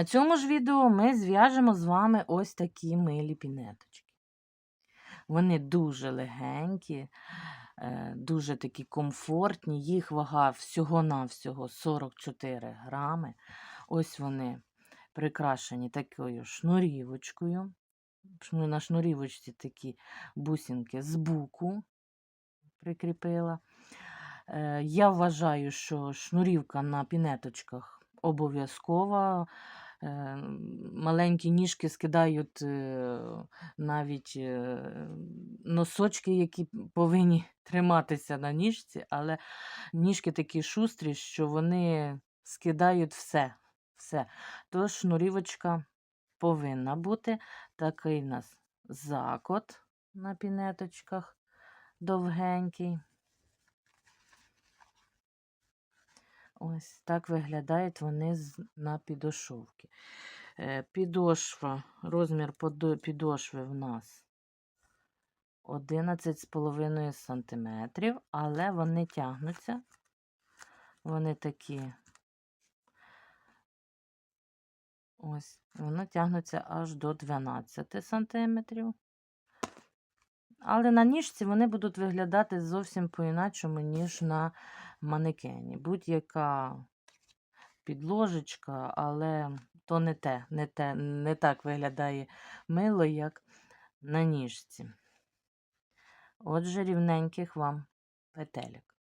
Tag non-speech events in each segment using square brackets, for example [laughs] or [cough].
На цьому ж відео ми зв'яжемо з вами ось такі милі пінеточки. Вони дуже легенькі, е, дуже такі комфортні. Їх вага всього-навсього 44 грами. Ось вони прикрашені такою шнурівочкою. На шнурівочці такі бусинки з буку прикріпила. Е, Я вважаю, що шнурівка на пінеточках обов'язкова. Е, Маленькі ніжки скидають е, навіть е, носочки, які повинні [laughs] триматися на ніжці, але ніжки такі шустрі, що вони скидають все. все. Тож шнурівочка повинна бути. Такий в нас закот на пінеточках довгенький. Ось так виглядають вони на підошовки. Е, Підошва, розмір підошви в нас 11,5 см, але вони тягнуться. Вони такі. Ось, вони тягнуться аж до 12 см. Але на ніжці вони будуть виглядати зовсім по-іначому, ніж на манекені. Будь-яка підложечка, але то не те, не те, не так виглядає мило, як на ніжці. Отже, рівненьких вам петелек.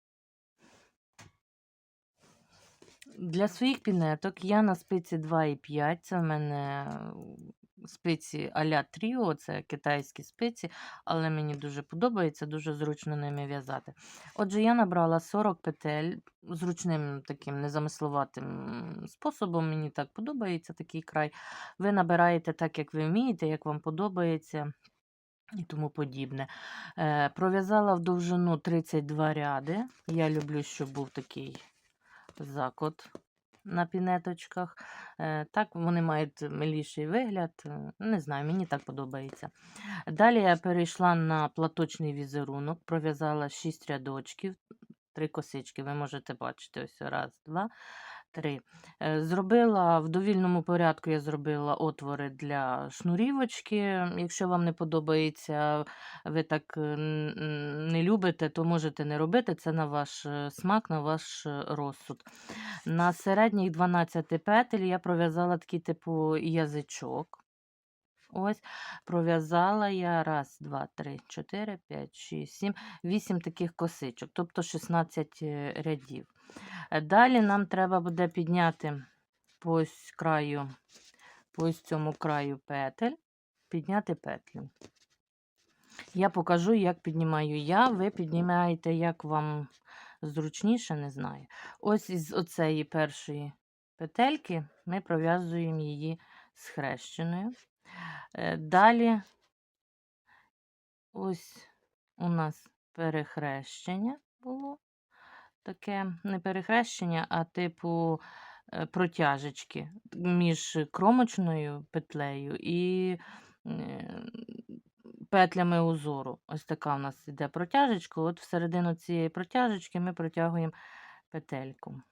Для своїх пінеток я на спиці 2,5, це в мене спиці а-ля Тріо, це китайські спиці, але мені дуже подобається, дуже зручно ними в'язати. Отже, я набрала 40 петель зручним таким незамисловатим способом. Мені так подобається такий край. Ви набираєте так, як ви вмієте, як вам подобається. І тому подібне. Е, пров'язала в довжину 32 ряди. Я люблю, щоб був такий закот на пінеточках. Е, Так вони мають миліший вигляд. е, Не знаю, мені так подобається. Далі я перейшла на платочний візерунок, пров'язала 6 рядочків, 3 косички. Ви можете бачити ось раз, два, три. Е, Зробила в довільному порядку, я зробила отвори для шнурівочки. Якщо вам не подобається, ви так е, не любите, то можете не робити. Це на ваш е, смак, на ваш розсуд. На середніх 12 петель я пров'язала такий типу язичок. Ось, пров'язала я раз, два, три, чотири, п'ять, шість, сім, вісім таких косичок, тобто 16 е, рядів. Е, Далі нам треба буде підняти по краю, по ось цьому краю петель, підняти петлю. Я покажу, як піднімаю я, ви піднімаєте, як вам зручніше, не знаю. Ось із оцеї першої петельки ми пров'язуємо її схрещеною. Е, Далі ось у нас перехрещення було. Таке не перехрещення, а типу е, протяжечки між кромочною петлею і е, петлями узору. Ось така у нас іде протяжечка. От всередину цієї протяжечки ми протягуємо петельку.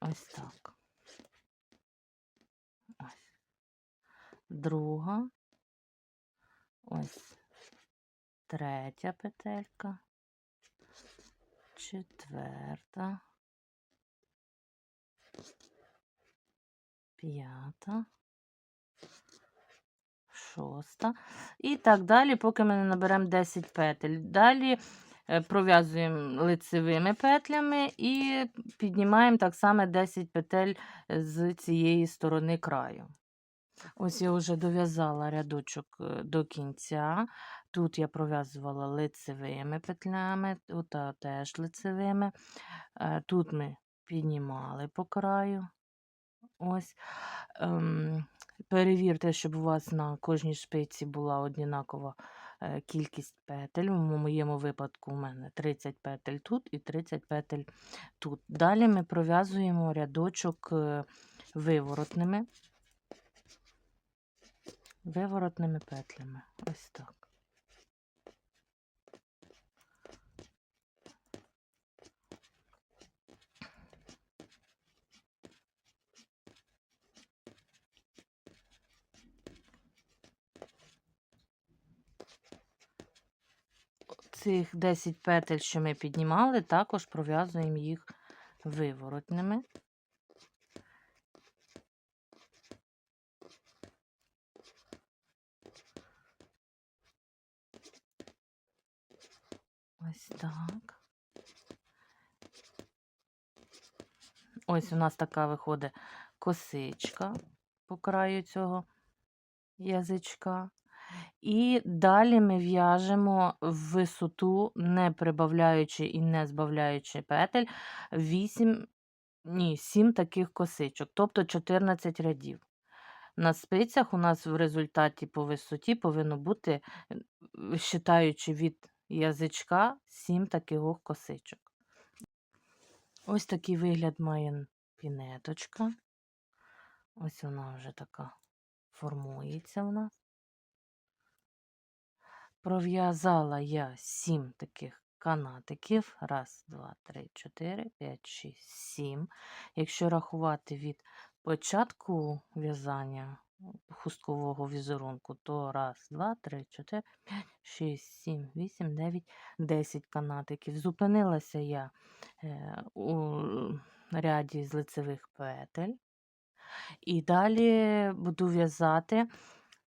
Ось так. Ось. Друга. Ось третя петелька. Четверта. П'ята. Шоста. І так далі, поки ми не наберемо 10 петель. Далі е, пров'язуємо лицевими петлями і піднімаємо так само 10 петель з цієї сторони краю. Ось я вже дов'язала рядочок е, до кінця. Тут я пров'язувала лицевими петлями, тут теж лицевими. Е, Тут ми піднімали по краю. Ось. Ем, перевірте, щоб у вас на кожній шпиці була однакова е, кількість петель. У моєму випадку у мене 30 петель тут і 30 петель тут. Далі ми пров'язуємо рядочок е, виворотними. Виворотними петлями. Ось так. Цих 10 петель, що ми піднімали, також пров'язуємо їх виворотними. Ось так. Ось у нас така виходить косичка по краю цього язичка. І далі ми в'яжемо в висоту, не прибавляючи і не збавляючи петель, 8, ні, 7 таких косичок, тобто 14 рядів. На спицях у нас в результаті по висоті повинно бути, вважаючи від язичка, 7 таких косичок. Ось такий вигляд має пінеточка. Ось вона вже така формується в нас. Пров'язала я 7 таких канатиків. Раз, два, три, чотири, п'ять, шість, сім. Якщо рахувати від початку в'язання хусткового візерунку, то раз, два, три, чотири, п'ять, шість, сім, вісім, дев'ять, десять канатиків. Зупинилася я е, у ряді з лицевих петель. І далі буду в'язати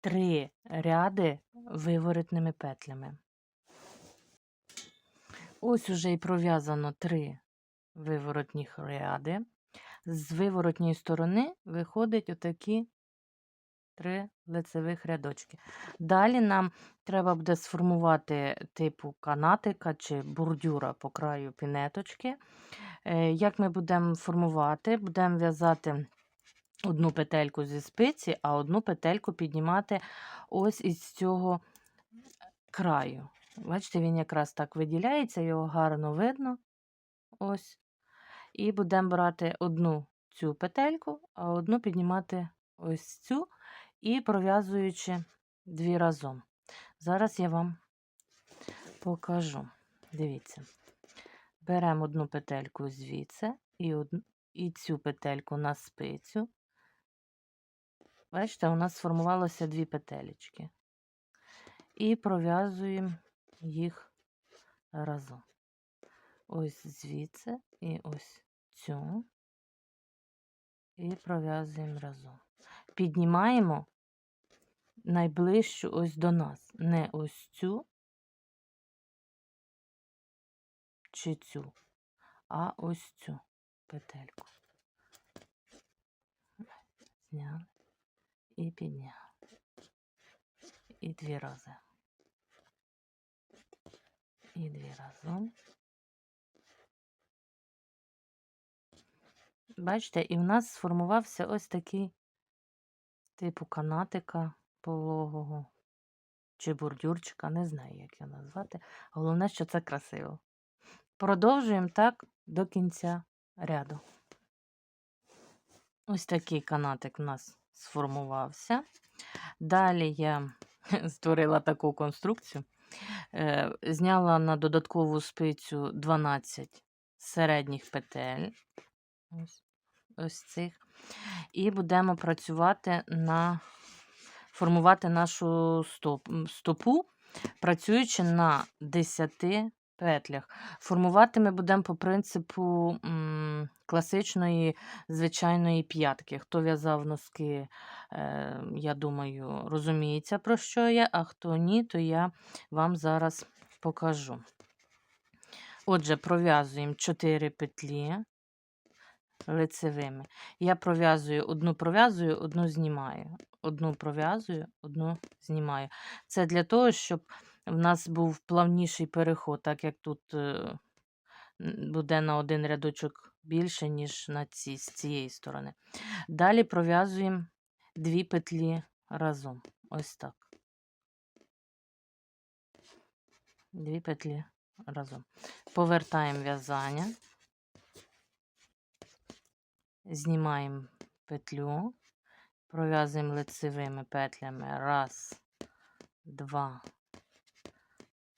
три ряди виворотними петлями. Ось уже і пров'язано три виворотні ряди. З виворотньої сторони виходять отакі три лицевих рядочки. Далі нам треба буде сформувати типу канатика чи бордюра по краю пінеточки. Е, Як ми будемо формувати? Будемо в'язати одну петельку зі спиці, а одну петельку піднімати ось із цього краю. Бачите, він якраз так виділяється, його гарно видно. Ось. І будемо брати одну цю петельку, а одну піднімати ось цю і пров'язуючи дві разом. Зараз я вам покажу. Дивіться, беремо одну петельку звідси і, одну, і цю петельку на спицю. Бачите, у нас сформувалося дві петелечки. І пров'язуємо їх разом. Ось звідси і ось цю. І пров'язуємо разом. Піднімаємо найближчу ось до нас. Не ось цю чи цю, а ось цю петельку. Зняли і підняли. І дві рази. І дві разом. Бачите, і в нас сформувався ось такий типу канатика пологого чи бордюрчика, не знаю, як його назвати. Головне, що це красиво. Продовжуємо так до кінця ряду. Ось такий канатик у нас сформувався. Далі я [laughs] створила таку конструкцію, е, зняла на додаткову спицю 12 середніх петель. Ось, ось цих. І будемо працювати на формувати нашу стоп, стопу, працюючи на 10 петлях. Формувати ми будемо по принципу м, класичної звичайної п'ятки. Хто в'язав носки, е, я думаю, розуміється, про що я, а хто ні, то я вам зараз покажу. Отже, пров'язуємо 4 петлі лицевими. Я пров'язую одну пров'язую, одну знімаю. Одну пров'язую, одну знімаю. Це для того, щоб в нас був плавніший переход, так як тут е, буде на один рядочок більше, ніж на ці, з цієї сторони. Далі пров'язуємо дві петлі разом. Ось так. Дві петлі разом. Повертаємо в'язання, знімаємо петлю, пров'язуємо лицевими петлями. Раз, два,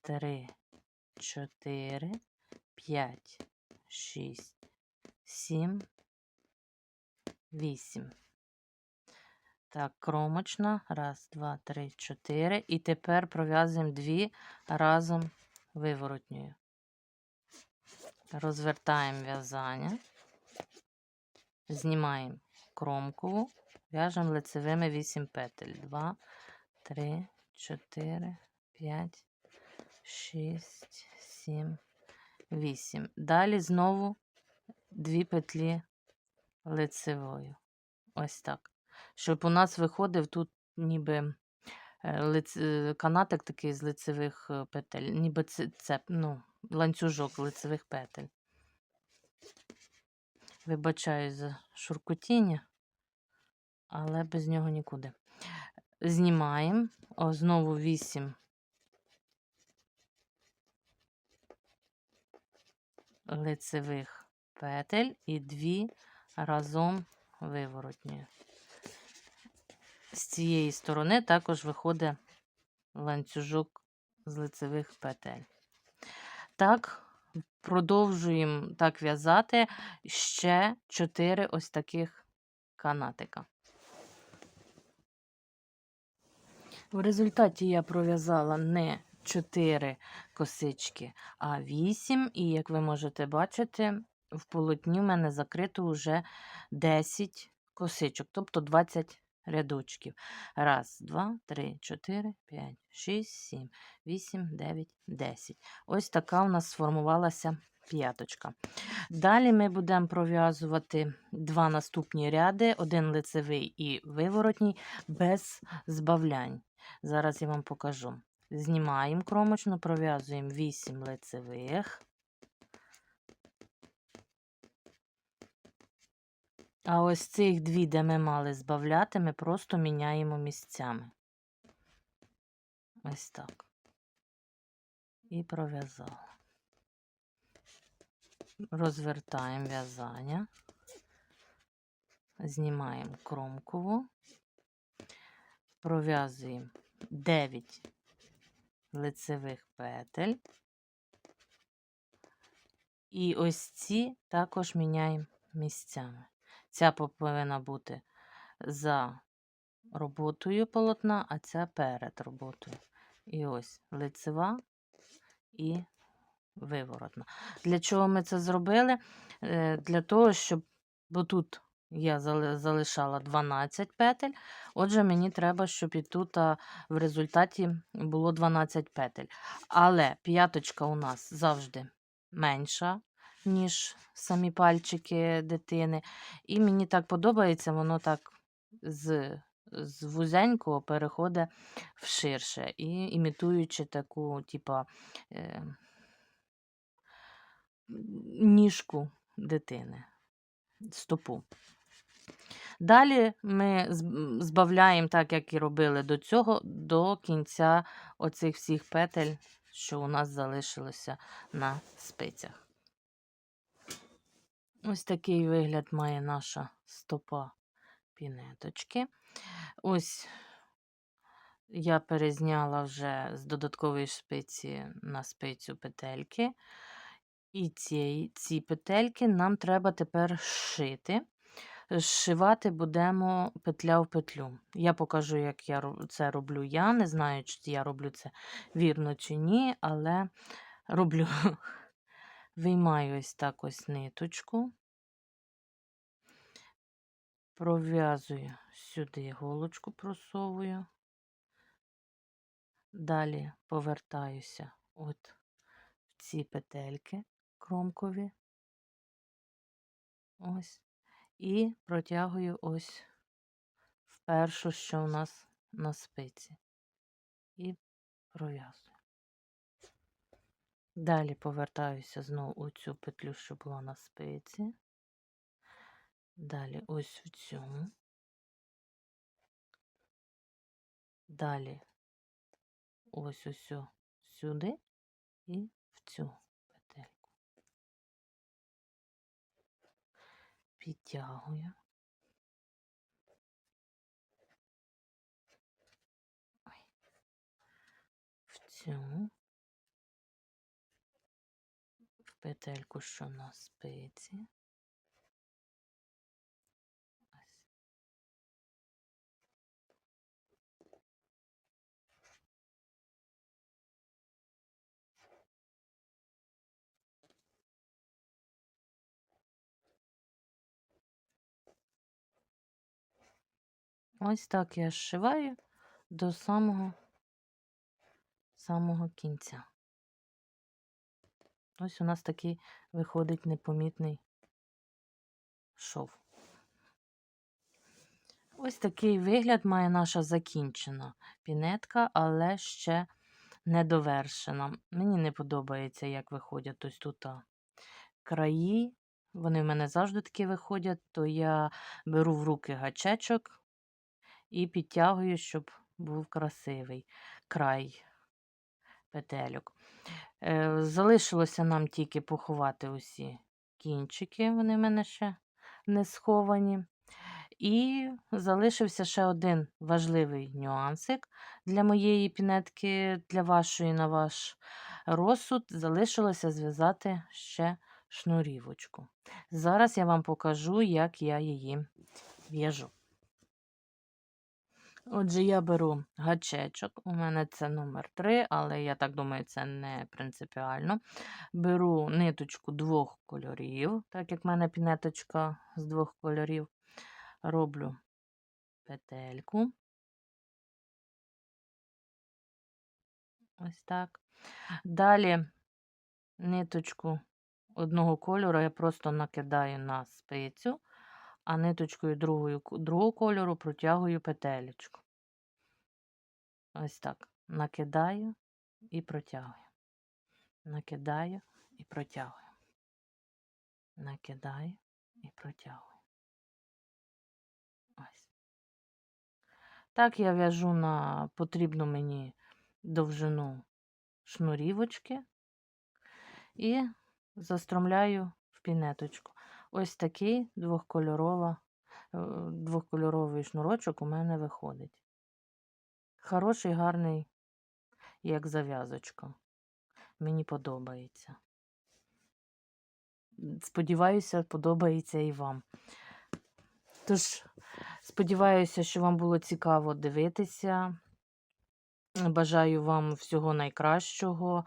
три, чотири, п'ять, шість, сім, вісім. Так, кромочна. Раз, два, три, чотири. І тепер пров'язуємо дві разом виворотньою. Розвертаємо в'язання, знімаємо кромкову, в'яжемо лицевими 8 петель. 2, 3, 4, 5, 6, 7, 8. Далі знову дві петлі лицевою. Ось так. Щоб у нас виходив тут ніби е, е, канатик такий з лицевих е, петель, ніби це, ну, ланцюжок лицевих петель. Вибачаю за шуркотіння, але без нього нікуди. Знімаємо. О, знову 8 лицевих петель і 2 разом виворотні. З цієї сторони також виходить ланцюжок з лицевих петель. Так, продовжуємо так в'язати ще 4 ось таких канатика. В результаті я пров'язала не 4 косички, а 8. І, як ви можете бачити, в полотні в мене закрито вже 10 косичок, тобто 20 рядочків. Раз, два, три, чотири, п'ять, шість, сім, вісім, дев'ять, десять. Ось така у нас сформувалася п'яточка. Далі ми будемо пров'язувати два наступні ряди: один лицевий і виворотній, без збавлянь. Зараз я вам покажу. Знімаємо кромочну, пров'язуємо 8 лицевих. А ось цих дві, де ми мали збавляти, ми просто міняємо місцями. Ось так. І пров'язали. Розвертаємо в'язання, знімаємо кромкову, пров'язуємо 9 лицевих петель. І ось ці також міняємо місцями. Ця повинна бути за роботою полотна, а ця перед роботою. І ось лицева і виворотна. Для чого ми це зробили? Е, для того, щоб бо тут я залишала 12 петель, отже, мені треба, щоб і тут в результаті було 12 петель. Але п'яточка у нас завжди менша, ніж самі пальчики дитини. І мені так подобається, воно так з з вузенького переходить в ширше, і імітуючи таку, типа, е, ніжку дитини, стопу. Далі ми збавляємо, так як і робили до цього, до кінця оцих всіх петель, що у нас залишилося на спицях. Ось такий вигляд має наша стопа пінеточки. Ось я перезняла вже з додаткової шпиці на спицю петельки. І ці, ці петельки нам треба тепер шити. Зшивати будемо петля в петлю. Я покажу, як я це роблю я. Не знаю, чи я роблю це вірно чи ні, але роблю. [laughs] Виймаю ось так ось ниточку, пров'язую сюди голочку просовую, далі повертаюся от в ці петельки кромкові, ось, і протягую ось в першу, що у нас на спиці, і пров'язую. Далі повертаюся знову у цю петлю, що була на спиці. Далі ось в цю. Далі ось ось сюди і в цю Підтягую. В цю. петельку, що на спиці. Ось так я зшиваю до самого, самого кінця. Ось у нас такий виходить непомітний шов. Ось такий вигляд має наша закінчена пінетка, але ще не довершена. Мені не подобається, як виходять ось тут краї. Вони в мене завжди такі виходять, то я беру в руки гачечок і підтягую, щоб був красивий край петельок. Е, Залишилося нам тільки поховати усі кінчики, вони в мене ще не сховані. І залишився ще один важливий нюансик для моєї пінетки, для вашої на ваш розсуд. Залишилося зв'язати ще шнурівочку. Зараз я вам покажу, як я її в'яжу. Отже, я беру гачечок, у мене це номер 3, але я так думаю, це не принципіально. Беру ниточку двох кольорів, так як в мене пінеточка з двох кольорів. Роблю петельку. Ось так. Далі ниточку одного кольору я просто накидаю на спицю, а ниточкою другою, другого кольору протягую петелечку. Ось так. Накидаю і протягую. Накидаю і протягую. Накидаю і протягую. Ось. Так я в'яжу на потрібну мені довжину шнурівочки і застромляю в пінеточку. Ось такий двохкольорова, е, двохкольоровий шнурочок у мене виходить. Хороший, гарний, як зав'язочка. Мені подобається. Сподіваюся, подобається і вам. Тож, сподіваюся, що вам було цікаво дивитися. Бажаю вам всього найкращого.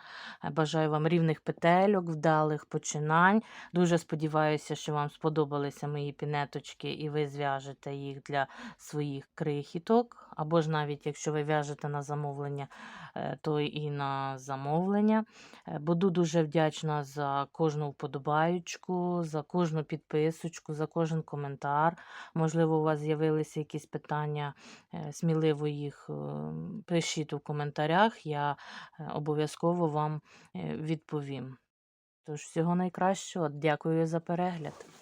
Бажаю вам рівних петельок, вдалих починань. Дуже сподіваюся, що вам сподобалися мої пінеточки, і ви зв'яжете їх для своїх крихіток. Або ж навіть, якщо ви в'яжете на замовлення, е, то і на замовлення. Е, Буду дуже вдячна за кожну вподобаючку, за кожну підписочку, за кожен коментар. Можливо, у вас з'явилися якісь питання, е, сміливо їх пишіть у коментарях, я обов'язково вам відповім. Тож, всього найкращого, дякую за перегляд.